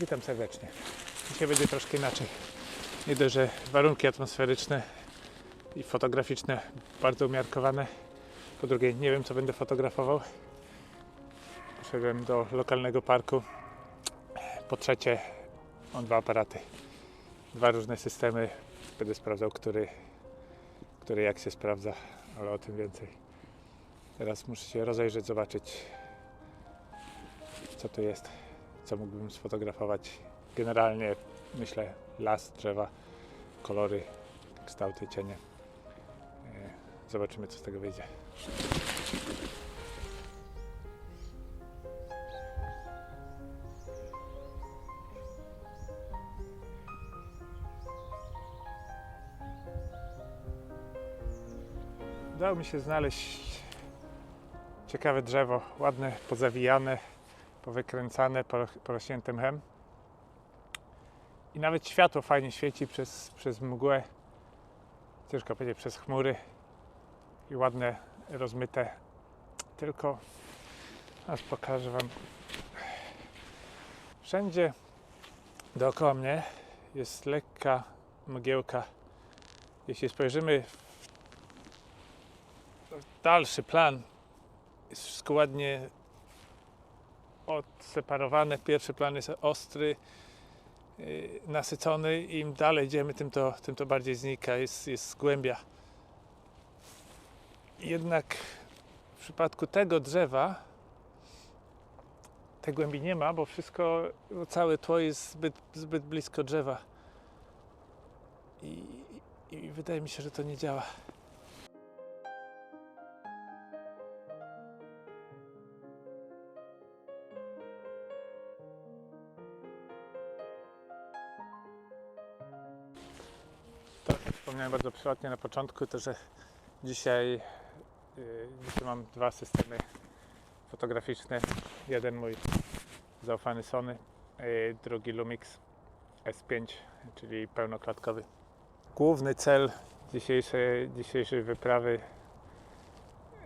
Witam serdecznie. Dzisiaj będzie troszkę inaczej. Nie dość, że warunki atmosferyczne i fotograficzne bardzo umiarkowane. Po drugie, nie wiem co będę fotografował. Poszedłem do lokalnego parku. Po trzecie, mam dwa aparaty. Dwa różne systemy. Będę sprawdzał, który, który jak się sprawdza, ale o tym więcej. Teraz muszę się rozejrzeć, zobaczyć co tu jest, co mógłbym sfotografować. Generalnie myślę las, drzewa, kolory, kształty, cienie. E, Zobaczymy, co z tego wyjdzie. Udało mi się znaleźć ciekawe drzewo, ładne, pozawijane, powykręcane, poroś- porośnięte mchem. I nawet światło fajnie świeci przez, przez mgłę, ciężko powiedzieć, przez chmury i ładne, rozmyte. Tylko, aż pokażę Wam, wszędzie dookoła mnie jest lekka mgiełka. Jeśli spojrzymy w dalszy plan, jest wszystko ładnie odseparowane. Pierwszy plan jest ostry, yy, nasycony. Im dalej idziemy, tym to, tym to bardziej znika, jest, jest głębia. Jednak w przypadku tego drzewa tej głębi nie ma, bo wszystko, bo całe tło jest zbyt, zbyt blisko drzewa. I, I wydaje mi się, że to nie działa. Bardzo przyrodnie na początku, to że dzisiaj, yy, dzisiaj mam dwa systemy fotograficzne. Jeden mój zaufany Sony, yy, drugi Lumix S5, czyli pełnoklatkowy. Główny cel dzisiejszej, dzisiejszej wyprawy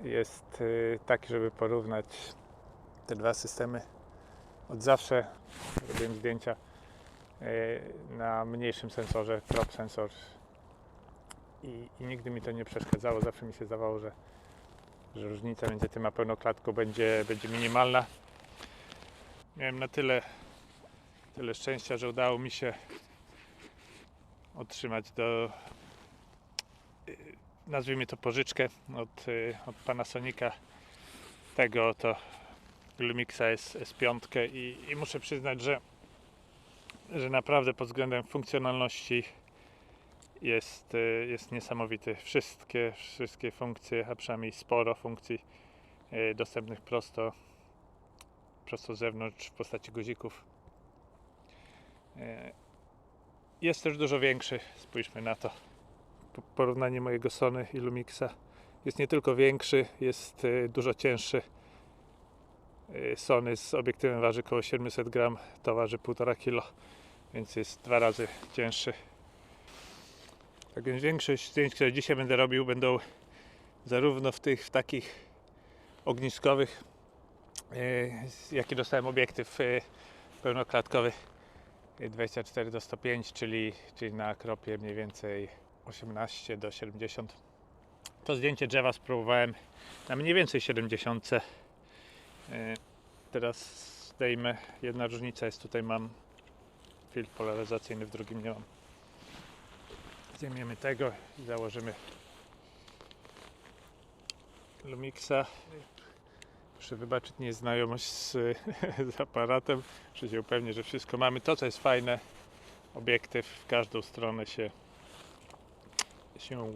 jest yy, taki, żeby porównać te dwa systemy. Od zawsze robiłem zdjęcia na mniejszym sensorze, crop sensor i, i nigdy mi to nie przeszkadzało. Zawsze mi się zdawało, że, że różnica między tym a pełnoklatką będzie, będzie minimalna. Miałem na tyle, tyle szczęścia, że udało mi się otrzymać do y, nazwijmy to pożyczkę od, y, od Panasonica tego to Lumixa S, S5 i, i muszę przyznać, że, że naprawdę pod względem funkcjonalności jest, y, jest niesamowity. Wszystkie, wszystkie funkcje, a przynajmniej sporo funkcji y, dostępnych prosto, prosto z zewnątrz w postaci guzików. Y, Jest też dużo większy, spójrzmy na to. Po- Porównanie mojego Sony i Lumixa jest nie tylko większy, jest dużo cięższy. Sony z obiektywem waży około 700 gram, to waży 1,5 kg, więc jest dwa razy cięższy. Tak więc większość zdjęć, które dzisiaj będę robił, będą zarówno w tych w takich ogniskowych, e, jaki dostałem obiektyw e, pełnoklatkowy e, 24 do 105, czyli, czyli na kropie mniej więcej 18 do 70. To zdjęcie drzewa spróbowałem na mniej więcej 70. E, Teraz zdejmę. Jedna różnica jest tutaj mam filtr polaryzacyjny, w drugim nie mam. Zdejmiemy tego i założymy Lumixa. Muszę wybaczyć nieznajomość z, z aparatem. Muszę się upewnić, że wszystko mamy. To, co jest fajne, obiektyw w każdą stronę się, się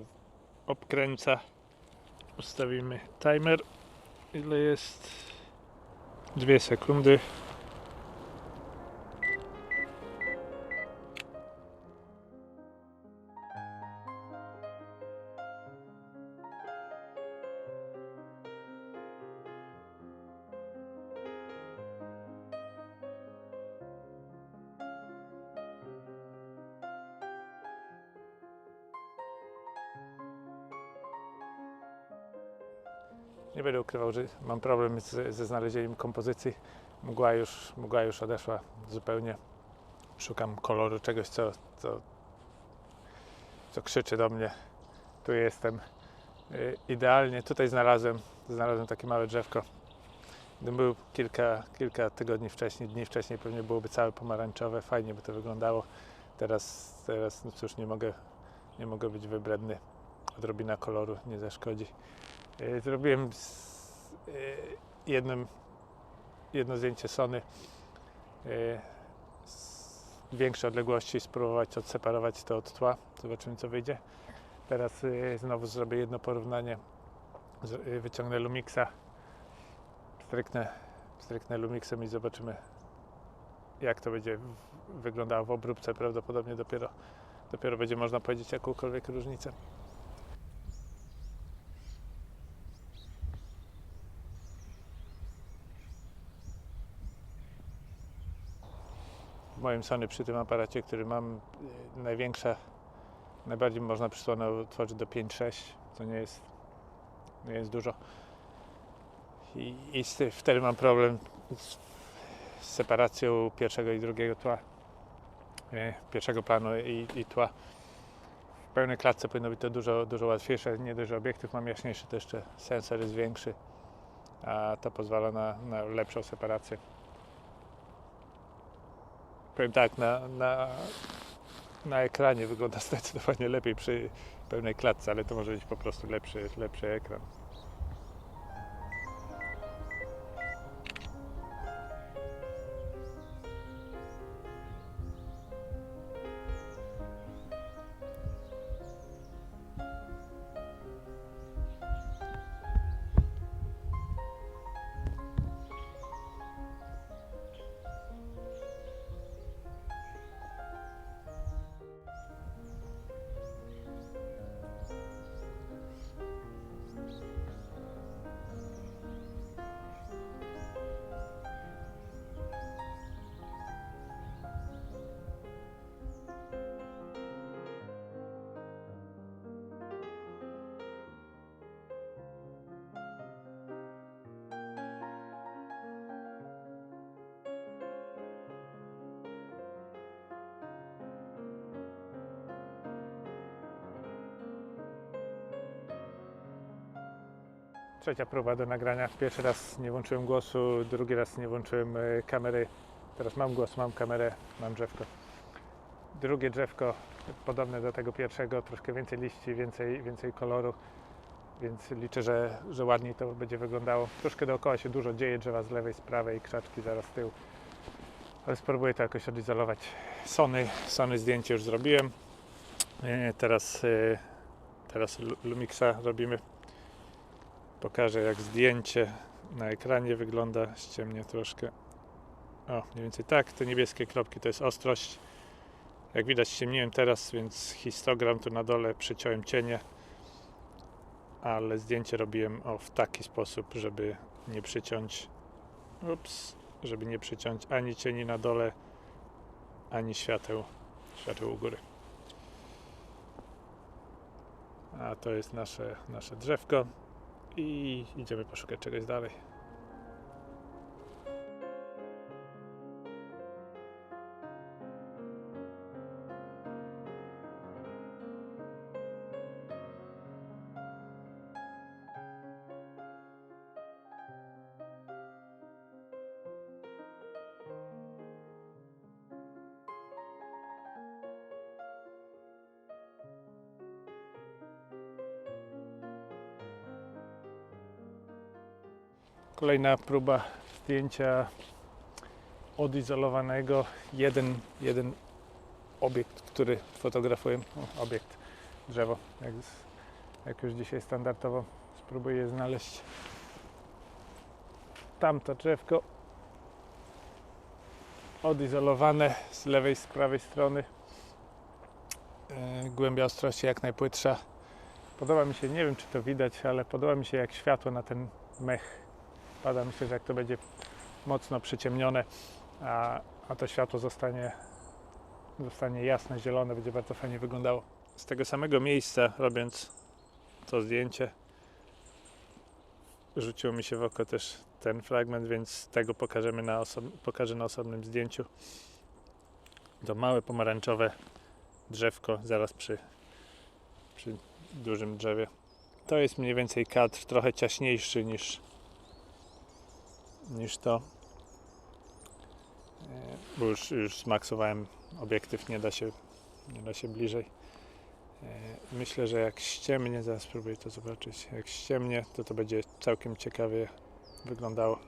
obkręca. Ustawimy timer. Ile jest? Dwie sekundy. Mam problem z, ze znalezieniem kompozycji. Mgła już, mgła już odeszła zupełnie. szukam koloru czegoś, co, co, co krzyczy do mnie. Tu jestem. Y, Idealnie tutaj znalazłem, znalazłem takie małe drzewko. Gdybym był kilka, kilka tygodni wcześniej, dni wcześniej, pewnie byłoby całe pomarańczowe, fajnie by to wyglądało. Teraz, teraz no cóż, nie mogę, nie mogę być wybredny. Odrobina koloru nie zaszkodzi. Y, Zrobiłem jednym, jedno zdjęcie Sony z większej odległości, spróbować odseparować to od tła. Zobaczymy, co wyjdzie. Teraz y, znowu zrobię jedno porównanie. Wyciągnę Lumixa, stryknę, stryknę Lumixem i zobaczymy, jak to będzie wyglądało w obróbce. Prawdopodobnie dopiero, dopiero będzie można powiedzieć jakąkolwiek różnicę. Moim Sony przy tym aparacie, który mam, y, największa, najbardziej można przysłonę otworzyć do 5.6, co nie jest, nie jest dużo. I, i z wtedy mam problem z, z separacją pierwszego i drugiego tła, y, pierwszego planu i, i tła. W pełnej klatce powinno być to dużo, dużo łatwiejsze. Nie dość, że obiektyw mam jaśniejszy, to jeszcze sensor jest większy, a to pozwala na, na lepszą separację. Powiem tak, na, na, na ekranie wygląda zdecydowanie lepiej przy pełnej klatce, ale to może być po prostu lepszy, lepszy ekran. Trzecia próba do nagrania. Pierwszy raz nie włączyłem głosu, drugi raz nie włączyłem e, kamery. Teraz mam głos, mam kamerę, mam drzewko. Drugie drzewko podobne do tego pierwszego, troszkę więcej liści, więcej, więcej koloru, więc liczę, że, że ładniej to będzie wyglądało. Troszkę dookoła się dużo dzieje, drzewa z lewej, z prawej, krzaczki zaraz z tyłu. Ale spróbuję to jakoś odizolować. Sony, Sony zdjęcie już zrobiłem. E, Teraz, e, teraz Lu- Lumixa robimy pokażę jak zdjęcie na ekranie wygląda, ściemnię troszkę. O, mniej więcej tak, te niebieskie kropki to jest ostrość. Jak widać ściemniłem teraz, więc histogram tu na dole przyciąłem cienie, ale zdjęcie robiłem o, w taki sposób, żeby nie przyciąć ups, żeby nie przyciąć ani cieni na dole, ani świateł, świateł u góry. A to jest nasze, nasze drzewko i idziemy poszukać czegoś dalej. Kolejna próba zdjęcia odizolowanego. Jeden, jeden obiekt, który fotografuję. O, obiekt, drzewo, jak, jak już dzisiaj standardowo spróbuję znaleźć tamto drzewko odizolowane z lewej, z prawej strony. E, Głębia ostrości jak najpłytsza. Podoba mi się, nie wiem czy to widać, ale podoba mi się jak światło na ten mech pada. Myślę, że jak to będzie mocno przyciemnione, a, a to światło zostanie, zostanie jasne, zielone, będzie bardzo fajnie wyglądało. Z tego samego miejsca, robiąc to zdjęcie, rzuciło mi się w oko też ten fragment, więc tego pokażemy na pokażę na osobnym zdjęciu. To małe pomarańczowe drzewko zaraz przy, przy dużym drzewie. To jest mniej więcej kadr trochę ciaśniejszy niż, niż to. E, Bo już, już zmaksowałem obiektyw, nie da się, nie da się bliżej. E, Myślę, że jak ściemnie, zaraz spróbuję to zobaczyć. Jak ściemnie, to to będzie całkiem ciekawie wyglądało.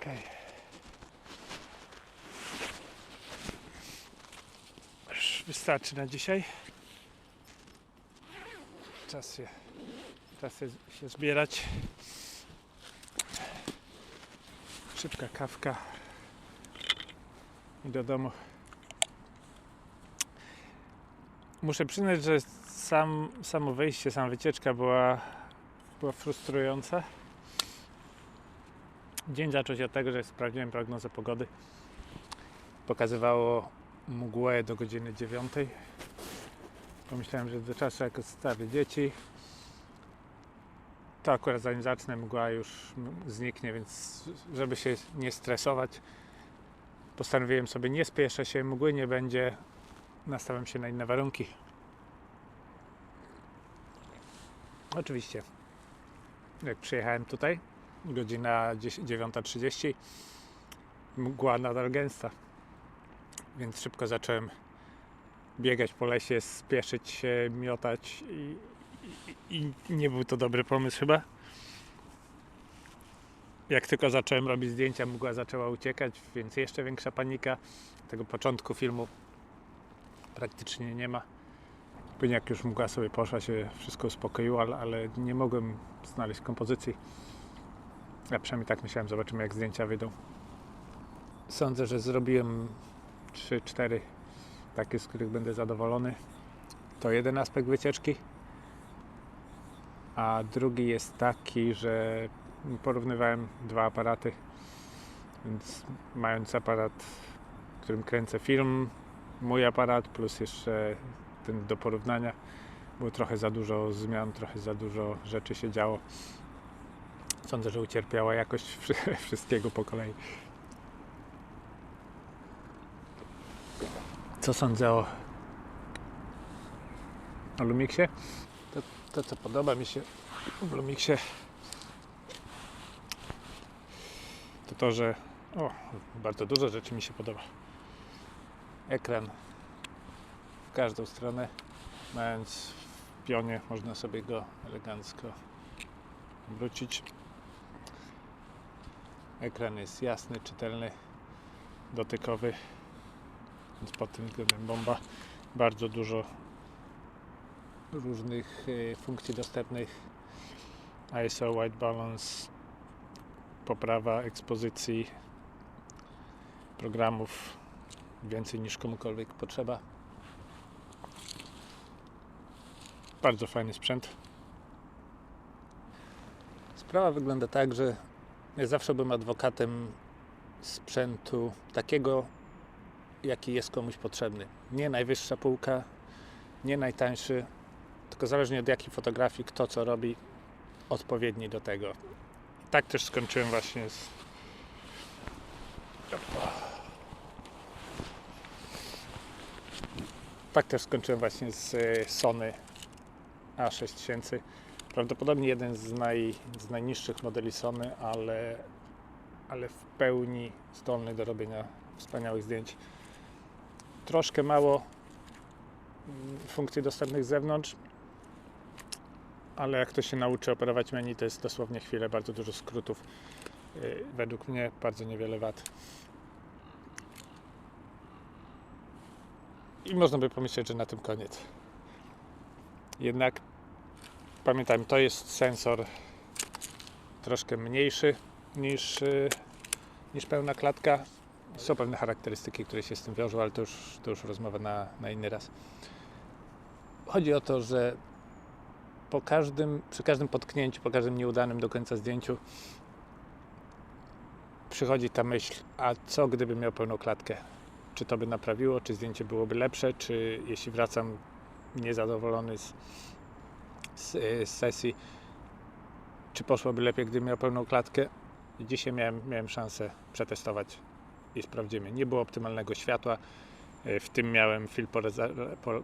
Okej. Już wystarczy na dzisiaj. Czas się, czas się, się zbierać. Szybka kawka i do domu. Muszę przyznać, że sam, samo wyjście, sama wycieczka była, była frustrująca. Dzień zaczął się od tego, że sprawdziłem prognozę pogody. Pokazywało mgłę do godziny 9. Pomyślałem, że do czasu jak zostawię dzieci, to akurat zanim zacznę mgła już zniknie, więc żeby się nie stresować, postanowiłem sobie nie spieszę się, mgły nie będzie, nastawiam się na inne warunki. Oczywiście, jak przyjechałem tutaj, godzina 10 9.30 mgła nadal gęsta. Więc szybko zacząłem biegać po lesie, spieszyć się, miotać i, i, i nie był to dobry pomysł chyba. Jak tylko zacząłem robić zdjęcia mgła zaczęła uciekać więc jeszcze większa panika. Tego początku filmu praktycznie nie ma. Jak już mgła sobie poszła się wszystko uspokoiło ale, ale nie mogłem znaleźć kompozycji ja przynajmniej tak myślałem, zobaczymy jak zdjęcia wyjdą. Sądzę, że zrobiłem 3-4 takie, z których będę zadowolony. To jeden aspekt wycieczki. A drugi jest taki, że porównywałem dwa aparaty. Więc mając aparat, którym kręcę film, mój aparat plus jeszcze ten do porównania, było trochę za dużo zmian, trochę za dużo rzeczy się działo sądzę, że ucierpiała jakość wszy- wszystkiego po kolei. Co sądzę o, o Lumixie? To, to, co podoba mi się w Lumixie, to to, że o, bardzo dużo rzeczy mi się podoba. Ekran w każdą stronę, mając w pionie, można sobie go elegancko wrócić. Ekran jest jasny, czytelny, dotykowy, więc pod tym względem bomba. Bardzo dużo różnych e, funkcji dostępnych. ISO, white balance, poprawa ekspozycji programów więcej niż komukolwiek potrzeba. Bardzo fajny sprzęt. Sprawa wygląda tak, że ja zawsze byłem adwokatem sprzętu takiego, jaki jest komuś potrzebny. Nie najwyższa półka, nie najtańszy, tylko zależnie od jakiej fotografii, kto co robi, odpowiedni do tego. Tak też skończyłem właśnie z. tak też skończyłem właśnie z e, Sony A6000. Prawdopodobnie jeden z, naj, z najniższych modeli Sony, ale, ale w pełni zdolny do robienia wspaniałych zdjęć. Troszkę mało mm, funkcji dostępnych z zewnątrz, ale jak ktoś się nauczy operować menu, to jest dosłownie chwilę, bardzo dużo skrótów. Yy, Według mnie bardzo niewiele wad. I można by pomyśleć, że na tym koniec. Jednak pamiętajmy, to jest sensor troszkę mniejszy niż, yy, niż pełna klatka. Są pewne charakterystyki, które się z tym wiążą, ale to już, to już rozmowa na, na inny raz. Chodzi o to, że po każdym, przy każdym potknięciu, po każdym nieudanym do końca zdjęciu przychodzi ta myśl, a co gdybym miał pełną klatkę? Czy to by naprawiło, czy zdjęcie byłoby lepsze, czy jeśli wracam niezadowolony z, z, z sesji, czy poszłoby lepiej, gdybym miał pełną klatkę? Dzisiaj miałem, miałem szansę przetestować i sprawdzimy. Nie było optymalnego światła, y, w tym miałem film polaryza- pol-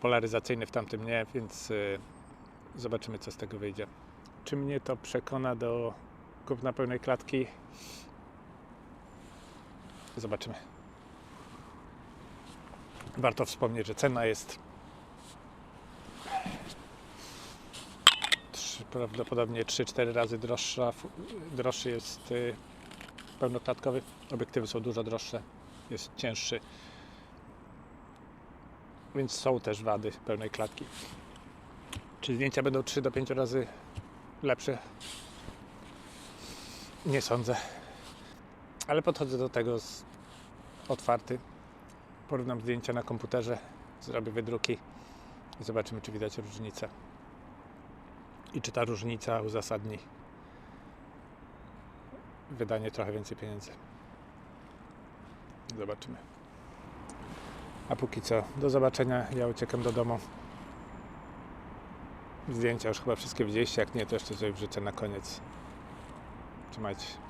polaryzacyjny, w tamtym nie, więc y, zobaczymy, co z tego wyjdzie. Czy mnie to przekona do kupna pełnej klatki? Zobaczymy. Warto wspomnieć, że cena jest prawdopodobnie 3-4 razy droższa. Droższy jest y, pełnoklatkowy. Obiektywy są dużo droższe. Jest cięższy. Więc są też wady pełnej klatki. Czy zdjęcia będą 3 do 5 razy lepsze? Nie sądzę. Ale podchodzę do tego z otwarty. Porównam zdjęcia na komputerze, zrobię wydruki i zobaczymy, czy widać różnicę. I czy ta różnica uzasadni wydanie trochę więcej pieniędzy. Zobaczymy. A póki co, do zobaczenia. Ja uciekam do domu. Zdjęcia już chyba wszystkie widzieliście. Jak nie, to jeszcze sobie wrzucę na koniec. Trzymajcie się.